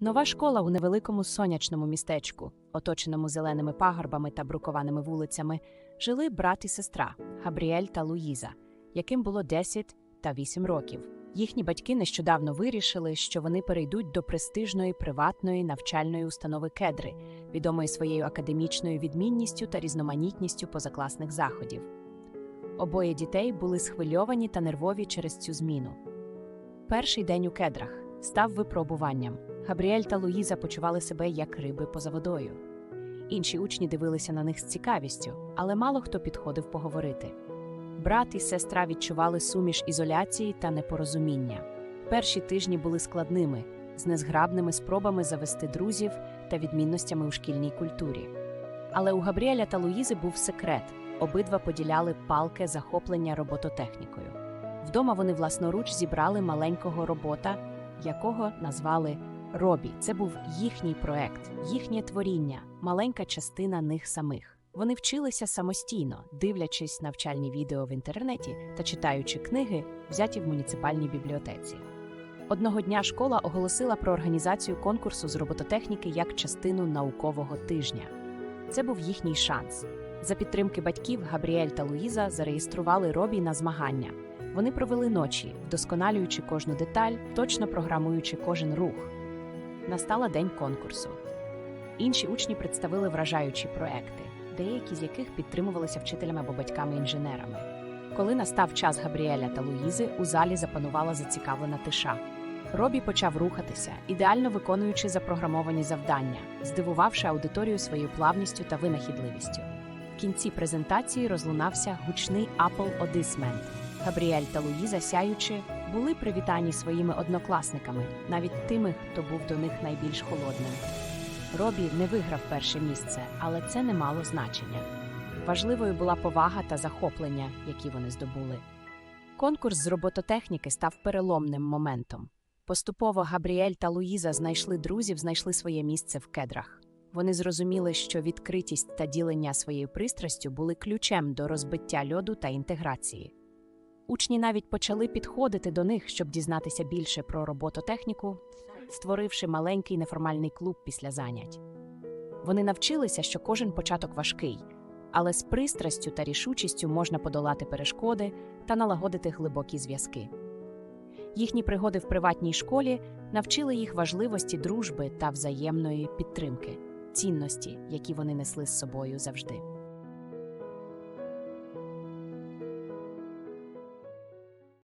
Нова школа у невеликому сонячному містечку, оточеному зеленими пагорбами та брукованими вулицями, жили брат і сестра Габріель та Луїза, яким було 10 та 8 років. Їхні батьки нещодавно вирішили, що вони перейдуть до престижної приватної навчальної установи кедри, відомої своєю академічною відмінністю та різноманітністю позакласних заходів. Обоє дітей були схвильовані та нервові через цю зміну. Перший день у кедрах став випробуванням. Габріель та Луїза почували себе як риби поза водою. Інші учні дивилися на них з цікавістю, але мало хто підходив поговорити. Брат і сестра відчували суміш ізоляції та непорозуміння. Перші тижні були складними, з незграбними спробами завести друзів та відмінностями у шкільній культурі. Але у Габріеля та Луїзи був секрет обидва поділяли палке захоплення робототехнікою. Вдома вони власноруч зібрали маленького робота, якого назвали Робі. Це був їхній проект, їхнє творіння, маленька частина них самих. Вони вчилися самостійно, дивлячись навчальні відео в інтернеті та читаючи книги, взяті в муніципальній бібліотеці. Одного дня школа оголосила про організацію конкурсу з робототехніки як частину наукового тижня. Це був їхній шанс. За підтримки батьків Габріель та Луїза зареєстрували Робі на змагання. Вони провели ночі, вдосконалюючи кожну деталь, точно програмуючи кожен рух. Настала день конкурсу. Інші учні представили вражаючі проекти, деякі з яких підтримувалися вчителями або батьками-інженерами. Коли настав час Габріеля та Луїзи, у залі запанувала зацікавлена тиша. Робі почав рухатися, ідеально виконуючи запрограмовані завдання, здивувавши аудиторію своєю плавністю та винахідливістю. В кінці презентації розлунався гучний Apple одисмент. Габріель та Луїза, сяючи, були привітані своїми однокласниками, навіть тими, хто був до них найбільш холодним. Робі не виграв перше місце, але це не мало значення. Важливою була повага та захоплення, які вони здобули. Конкурс з робототехніки став переломним моментом. Поступово Габріель та Луїза знайшли друзів, знайшли своє місце в кедрах. Вони зрозуміли, що відкритість та ділення своєю пристрастю були ключем до розбиття льоду та інтеграції. Учні навіть почали підходити до них, щоб дізнатися більше про робототехніку, створивши маленький неформальний клуб після занять. Вони навчилися, що кожен початок важкий, але з пристрастю та рішучістю можна подолати перешкоди та налагодити глибокі зв'язки. Їхні пригоди в приватній школі навчили їх важливості дружби та взаємної підтримки, цінності, які вони несли з собою завжди.